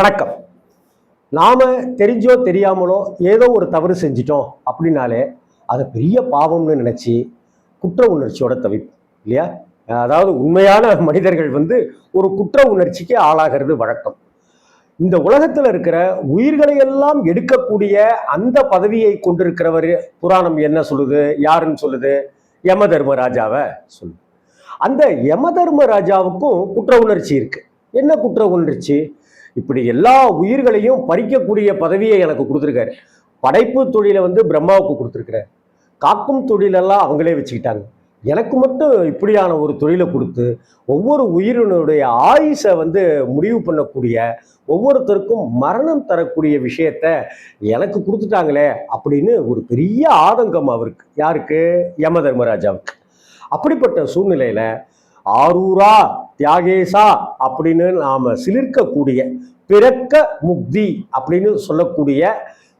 வணக்கம். நாம் தெரிஞ்சோ தெரியாமலோ ஏதோ ஒரு தவறு செஞ்சிட்டோம் அப்படின்னாலே அதை பெரிய பாவம்னு நினச்சி குற்ற உணர்ச்சியோட தவிப்போம் இல்லையா? அதாவது உண்மையான மனிதர்கள் வந்து ஒரு குற்ற உணர்ச்சிக்கு ஆளாகிறது வழக்கம். இந்த உலகத்தில் இருக்கிற உயிர்களை எல்லாம் எடுக்கக்கூடிய அந்த பதவியை கொண்டிருக்கிறவர் புராணம் என்ன சொல்லுது? யாருன்னு சொல்லுது? யம தர்மராஜாவை சொல்லுது. அந்த யம தர்மராஜாவுக்கும் குற்ற உணர்ச்சி இருக்கு. என்ன குற்ற உணர்ச்சி? இப்படி எல்லா உயிர்களையும் பறிக்கக்கூடிய பதவியை எனக்கு கொடுத்துருக்காரு. படைப்பு தொழிலை வந்து பிரம்மாவுக்கு கொடுத்துருக்குறாரு. காக்கும் தொழிலெல்லாம் அவங்களே வச்சுக்கிட்டாங்க. எனக்கு மட்டும் இப்படியான ஒரு தொழிலை கொடுத்து ஒவ்வொரு உயிரினுடைய ஆயுஷை வந்து முடிவு பண்ணக்கூடிய ஒவ்வொருத்தருக்கும் மரணம் தரக்கூடிய விஷயத்த எனக்கு கொடுத்துட்டாங்களே அப்படின்னு ஒரு பெரிய ஆதங்கம் அவருக்கு. யாருக்கு? யம தர்மராஜாவுக்கு. அப்படிப்பட்ட சூழ்நிலையில் ஆரூரா தியாகேசா அப்படின்னு நாம் சிலிர்க்கக்கூடிய பிறக்க முக்தி அப்படின்னு சொல்லக்கூடிய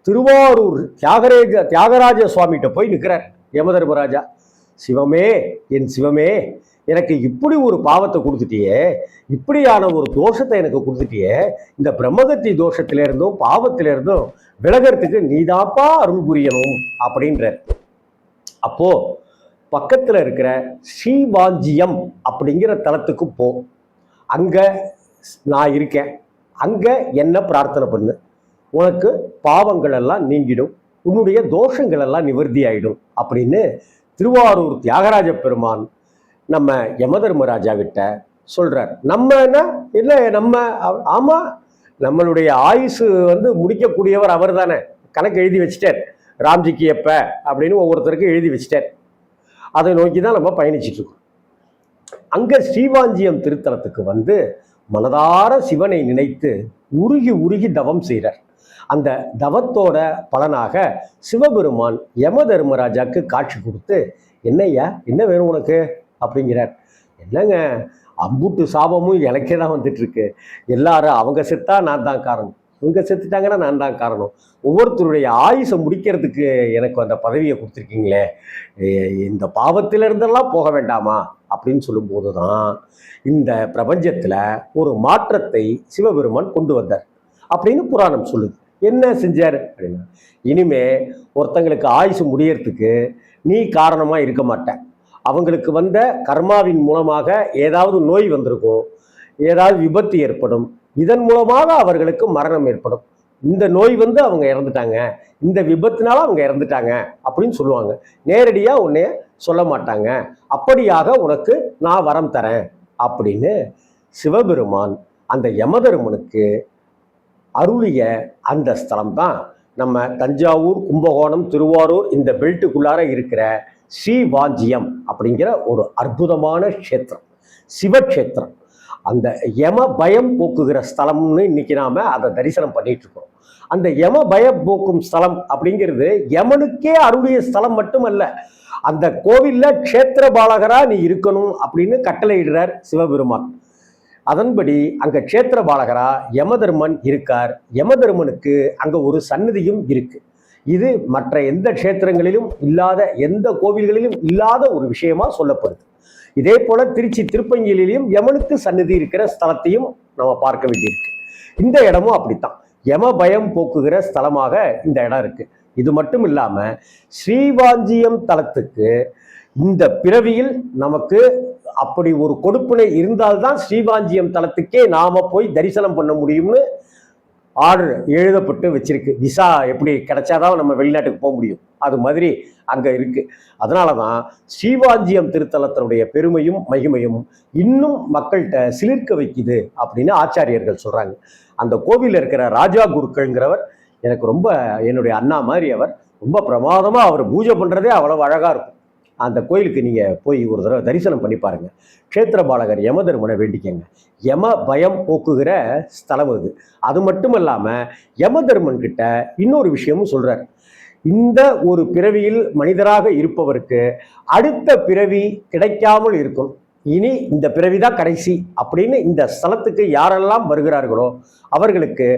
திருவாரூர் தியாகரேஜ தியாகராஜ சுவாமிகிட்ட போய் நிற்கிறார் யமதர்மராஜா. சிவமே என் சிவமே எனக்கு இப்படி ஒரு பாவத்தை கொடுத்துட்டியே இப்படியான ஒரு தோஷத்தை எனக்கு கொடுத்துட்டியே இந்த பிரம்மகத்தி தோஷத்திலிருந்தும் பாவத்திலிருந்தும் விலகிறதுக்கு நீதாப்பா அருள் புரியணும் அப்படின்றார். அப்போ பக்கத்தில் இருக்கிற ஸ்ரீவாஞ்சியம் அப்படிங்கிற தலத்துக்கு போ. அங்கே நான் இருக்கேன். அங்கே என்ன பிரார்த்தனை பண்ணு? உனக்கு பாவங்கள் எல்லாம் நீங்கிடும். உன்னுடைய தோஷங்கள் எல்லாம் நிவர்த்தி ஆகிடும் அப்படின்னு திருவாரூர் தியாகராஜ பெருமான் நம்ம யமதர்மராஜா கிட்ட சொல்கிறார் நம்ம என்ன? இல்லை நம்ம ஆமாம் நம்மளுடைய ஆயுசு வந்து முடிக்கக்கூடியவர் அவர் தானே கணக்கு எழுதி வச்சிட்டார். ராம்ஜிக்கு எப்போ அப்படின்னு ஒவ்வொருத்தருக்கும் எழுதி வச்சிட்டார். அதை நோக்கி தான் நம்ம பயணிச்சிட்டு இருக்கோம் ஸ்ரீவாஞ்சியம் திருத்தலத்துக்கு வந்து மனதார சிவனை நினைத்து உருகி உருகி தவம் செய்கிறார் அந்த தவத்தோட பலனாக சிவபெருமான் யம தர்மராஜாக்கு காட்சி கொடுத்து என்னய்யா என்ன வேணும் உனக்கு? அப்படிங்கிறார். என்னங்க அம்புட்டு சாபமும் எனக்கே தான் வந்துட்டுருக்கு எல்லாரும் அவங்க செத்தா நான் தான் காரணம். இவங்க செத்துட்டாங்கன்னா நான் தான் காரணம். ஒவ்வொருத்தருடைய ஆயுசை முடிக்கிறதுக்கு எனக்கு அந்த பதவியை கொடுத்துருக்கீங்களே. இந்த பாவத்திலிருந்தெல்லாம் போக வேண்டாமா? அப்படின்னு சொல்லும்போது தான் இந்த பிரபஞ்சத்தில் ஒரு மாற்றத்தை சிவபெருமான் கொண்டு வந்தார். அப்படின்னு புராணம் சொல்லுது. என்ன செஞ்சார்? அப்படின்னா இனிமே ஒருத்தங்களுக்கு ஆயுசு முடியறதுக்கு நீ காரணமாக இருக்க மாட்ட. அவங்களுக்கு வந்த கர்மாவின் மூலமாக ஏதாவது நோய் வந்திருக்கும் ஏதாவது விபத்து ஏற்படும் இதன் மூலமாக அவர்களுக்கு மரணம் ஏற்படும். இந்த நோய் வந்து அவங்க இறந்துட்டாங்க. இந்த விபத்தினால அவங்க இறந்துட்டாங்க அப்படின்னு சொல்லுவாங்க. நேரடியாக உன்னைய சொல்ல மாட்டாங்க. அப்படியாக உனக்கு நான் வரம் தரேன் அப்படின்னு சிவபெருமான் அந்த யமதருமனுக்கு அருளிய அந்த ஸ்தலம் தான் நம்ம தஞ்சாவூர் கும்பகோணம் திருவாரூர் இந்த பெல்ட்டுக்குள்ளார இருக்கிற ஸ்ரீவாஞ்சியம் அப்படிங்கிற ஒரு அற்புதமான க்ஷேத்திரம். சிவக்ஷேத்திரம். அந்த யம பயம் போக்குகிற ஸ்தலம்னு இன்னைக்கு நாம அதை தரிசனம் பண்ணிட்டு இருக்கோம். அந்த யம பயம் போக்கும் ஸ்தலம் அப்படிங்கிறது யமனுக்கே அருளிய ஸ்தலம் மட்டுமல்ல அந்த கோவில்ல க்ஷேத்திர பாலகரா நீ இருக்கணும் அப்படின்னு கட்டளையிடுறார் சிவபெருமான். அதன்படி அங்க க்ஷேத்திர பாலகரா யமதர்மன் இருக்கார். யமதர்மனுக்கு அங்க ஒரு சன்னதியும் இருக்கு. இது மற்ற எந்த க்ஷேத்திரங்களிலும் இல்லாத எந்த கோவில்களிலும் இல்லாத ஒரு விஷயமா சொல்லப்படுது. இதே போல திருச்சி திருப்பங்கியிலையும் யமனுக்கு சன்னதி இருக்கிற ஸ்தலத்தையும் நம்ம பார்க்க வேண்டியிருக்கு. இந்த இடமும் அப்படித்தான். யம பயம் போக்குகிற ஸ்தலமாக இந்த இடம் இருக்கு. இது மட்டும் இல்லாம ஸ்ரீவாஞ்சியம் தலத்துக்கு இந்த பிறவியில் நமக்கு அப்படி ஒரு கொடுப்பினை இருந்தால்தான் ஸ்ரீவாஞ்சியம் தலத்துக்கே நாம போய் தரிசனம் பண்ண முடியும்னு ஆர்டர் எழுதப்பட்டு வச்சிருக்கு. விசா எப்படி கிடைச்சாதான் நம்ம வெளிநாட்டுக்கு போக முடியும். அது மாதிரி அங்கே இருக்கு. அதனால தான் ஸ்ரீவாஞ்சியம் திருத்தலத்தினுடைய பெருமையும் மகிமையும் இன்னும் மக்கள்கிட்ட சிலிர்க்க வைக்குது அப்படின்னு ஆச்சாரியர்கள் சொல்கிறாங்க அந்த கோவிலில் இருக்கிற ராஜா குருக்கள்ங்கிறவர் எனக்கு ரொம்ப என்னுடைய அண்ணா மாதிரி அவர் ரொம்ப பிரமாதமாக அவர் பூஜை பண்ணுறதே அவ்வளோ அழகாக இருக்கும். அந்த கோயிலுக்கு நீங்கள் போய் ஒரு தடவை தரிசனம் பண்ணி பாருங்க. க்ஷேத்திர பாலகர் யமதர்மனை வேண்டிக்கங்க. யம பயம் போக்குகிற ஸ்தலம் அது. அது மட்டும் இல்லாமல் யமதர்மன் கிட்ட இன்னொரு விஷயமும் சொல்கிறார் இந்த ஒரு பிறவியில் மனிதராக இருப்பவருக்கு அடுத்த பிறவி கிடைக்காமல் இருக்கும் இனி இந்த பிறவிதான் கடைசி அப்படின்னு இந்த ஸ்தலத்துக்கு யாரெல்லாம் வருகிறார்களோ அவர்களுக்கு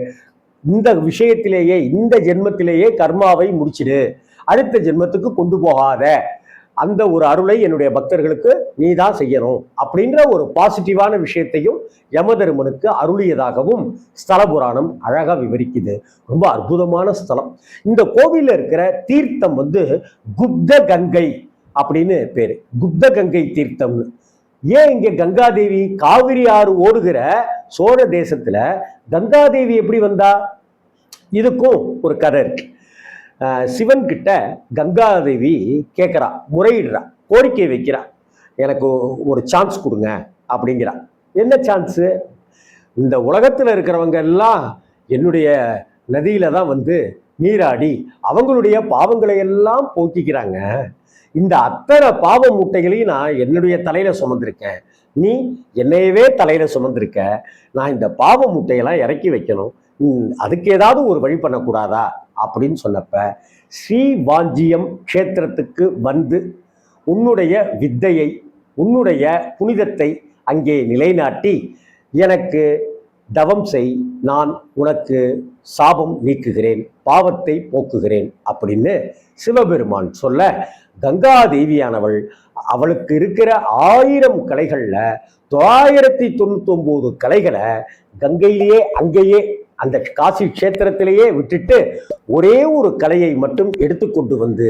இந்த விஷயத்திலேயே இந்த ஜென்மத்திலேயே கர்மாவை முடிச்சிடு. அடுத்த ஜென்மத்துக்கு கொண்டு போகாத. அந்த ஒரு அருளை என்னுடைய பக்தர்களுக்கு நீ தான் செய்யணும் அப்படின்ற ஒரு பாசிட்டிவான விஷயத்தையும் யமதருமனுக்கு அருளியதாகவும் ஸ்தல புராணம் அழகாக விவரிக்குது. ரொம்ப அற்புதமான ஸ்தலம். இந்த கோவிலில் இருக்கிற தீர்த்தம் வந்து குப்த கங்கை அப்படின்னு பேர். குப்த கங்கை தீர்த்தம்னு. ஏன் இங்கே கங்காதேவி காவிரி ஆறு ஓடுகிற சோழ தேசத்தில் கங்காதேவி எப்படி வந்தா? இதுக்கும் ஒரு கதை இருக்கு. சிவன் கிட்ட கங்காதேவி கேட்குறா முறையிடுறா கோரிக்கை வைக்கிறா. எனக்கு ஒரு சான்ஸ் கொடுங்க அப்படிங்கிறா. என்ன சான்ஸு இந்த உலகத்தில் இருக்கிறவங்க எல்லாம் என்னுடைய நதியில தான் வந்து நீராடி அவங்களுடைய பாவங்களை எல்லாம் போக்கிக்கிறாங்க. இந்த அத்தனை பாவ மூட்டைகளையும் நான் என்னுடைய தலையில சுமந்திருக்கேன். நீ என்னையவே தலையில சுமந்திருக்க. நான் இந்த பாவ மூட்டையெல்லாம் இறக்கி வைக்கணும். அதுக்கு ஏதாவது ஒரு வழி பண்ணக்கூடாதா? அப்படின்னு சொன்னப்ப ஸ்ரீ வாஞ்சியம் க்ஷேத்திரத்துக்கு வந்து உன்னுடைய வித்தையை உன்னுடைய புனிதத்தை அங்கே நிலைநாட்டி எனக்கு தவம் செய் நான் உனக்கு சாபம் நீக்குகிறேன் பாவத்தை போக்குகிறேன் அப்படின்னு சிவபெருமான் சொல்ல கங்கா தேவியானவள் அவளுக்கு இருக்கிற ஆயிரம் கலைகளில் தொள்ளாயிரத்தி தொண்ணூத்தொம்போது கலைகளை கங்கையிலேயே அங்கேயே அந்த காசி க்ஷேத்திரத்திலேயே விட்டுட்டு ஒரே ஒரு கலையை மட்டும் எடுத்துக்கொண்டு வந்து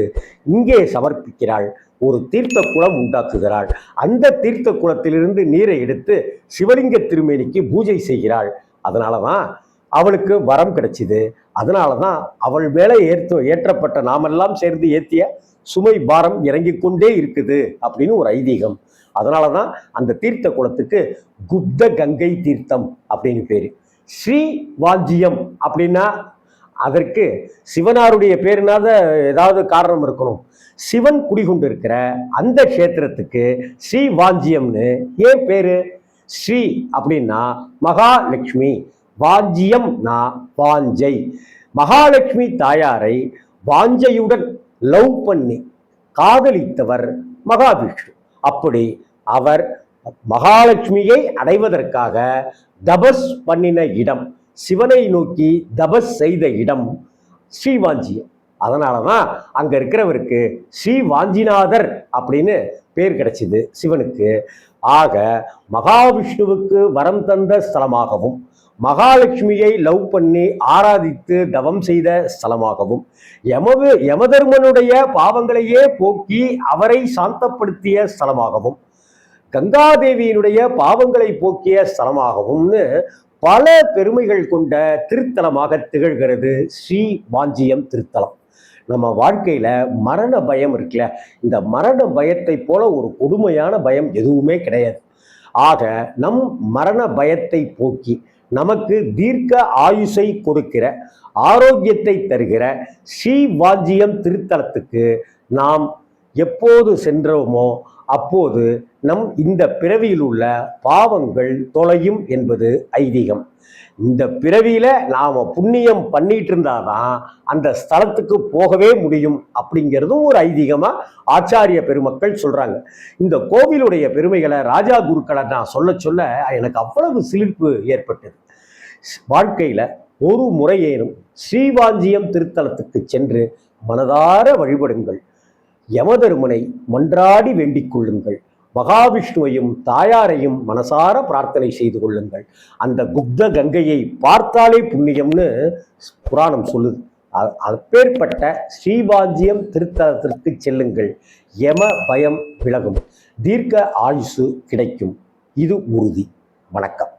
இங்கே சமர்ப்பிக்கிறாள். ஒரு தீர்த்த குளம் உண்டாக்குகிறாள். அந்த தீர்த்த குளத்திலிருந்து நீரை எடுத்து சிவலிங்க திருமேனிக்கு பூஜை செய்கிறாள். அதனால தான் அவளுக்கு வரம் கிடைச்சிது. அதனால தான் அவள் மேலே ஏற்ற ஏற்றப்பட்ட நாமெல்லாம் சேர்ந்து ஏத்திய சுமை பாரம் இறங்கிக் கொண்டே இருக்குது அப்படின்னு ஒரு ஐதீகம். அதனால தான் அந்த தீர்த்த குளத்துக்கு குப்த கங்கை தீர்த்தம் அப்படின்னு பேர். ஸ்ரீ வாஞ்சியம் அப்படின்னா அதற்கு சிவனாருடைய பேருனாத ஏதாவது காரணம் இருக்கணும். சிவன் குடிகொண்டு இருக்கிற அந்த க்ஷேத்திரத்துக்கு ஸ்ரீ வாஞ்சியம்னு ஏன் பேரு? ஸ்ரீ அப்படின்னா மகாலட்சுமி. வாஞ்சியம்னா வாஞ்சை. மகாலட்சுமி தாயாரை வாஞ்சையுடன் லவ் பண்ணி காதலித்தவர் மகாவிஷ்ணு. அப்படி அவர் மகாலட்சுமியை அடைவதற்காக தபஸ் பண்ணின இடம் சிவனை நோக்கி தபஸ் செய்த இடம் ஸ்ரீவாஞ்சியம். அதனால தான் அங்கே இருக்கிறவருக்கு ஸ்ரீ வாஞ்சிநாதர் அப்படின்னு பேர் கிடைச்சிது சிவனுக்கு. ஆக மகாவிஷ்ணுவுக்கு வரம் தந்த ஸ்தலமாகவும் மகாலட்சுமியை லவ் பண்ணி ஆராதித்து தவம் செய்த ஸ்தலமாகவும் யமது யமதர்மனுடைய பாவங்களையே போக்கி அவரை சாந்தப்படுத்திய ஸ்தலமாகவும் கங்காதேவியினுடைய பாவங்களை போக்கிய ஸ்தலமாகவும்னு பல பெருமைகள் கொண்ட திருத்தலமாக திகழ்கிறது ஸ்ரீ வாஞ்சியம் திருத்தலம். நம்ம வாழ்க்கையில மரண பயம் இருக்குல்ல இந்த மரண பயத்தை போல ஒரு கொடுமையான பயம் எதுவுமே கிடையாது. ஆக நம் மரண பயத்தை போக்கி நமக்கு தீர்க்க ஆயுசை கொடுக்கிற ஆரோக்கியத்தை தருகிற ஸ்ரீ வாஞ்சியம் திருத்தலத்துக்கு நாம் எப்போது சென்றோமோ அப்போது நம் இந்த பிறவியில் உள்ள பாவங்கள் தொலையும் என்பது ஐதீகம். இந்த பிறவியில நாம புண்ணியம் பண்ணிட்டு இருந்தாதான் அந்த ஸ்தலத்துக்கு போகவே முடியும் அப்படிங்கிறதும் ஒரு ஐதீகமா ஆச்சாரிய பெருமக்கள் சொல்றாங்க. இந்த கோவிலுடைய பெருமைகளை ராஜா குருக்களை நான் சொல்ல சொல்ல எனக்கு அவ்வளவு சிலிர்ப்பு ஏற்பட்டது. வாழ்க்கையில ஒரு முறையேனும் ஸ்ரீவாஞ்சியம் திருத்தலத்துக்கு சென்று மனதார வழிபடுங்கள். யமதருமனை மன்றாடி வேண்டிக் கொள்ளுங்கள். மகாவிஷ்ணுவையும் தாயாரையும் மனசார பிரார்த்தனை செய்து கொள்ளுங்கள். அந்த குப்த கங்கையை பார்த்தாலே புண்ணியம்னு புராணம் சொல்லுது. அப்பேற்பட்ட ஸ்ரீவாஞ்சியம் திருத்தலத்திற்கு செல்லுங்கள். யம பயம் விலகும். தீர்க்க ஆயுசு கிடைக்கும். இது உறுதி. வணக்கம்.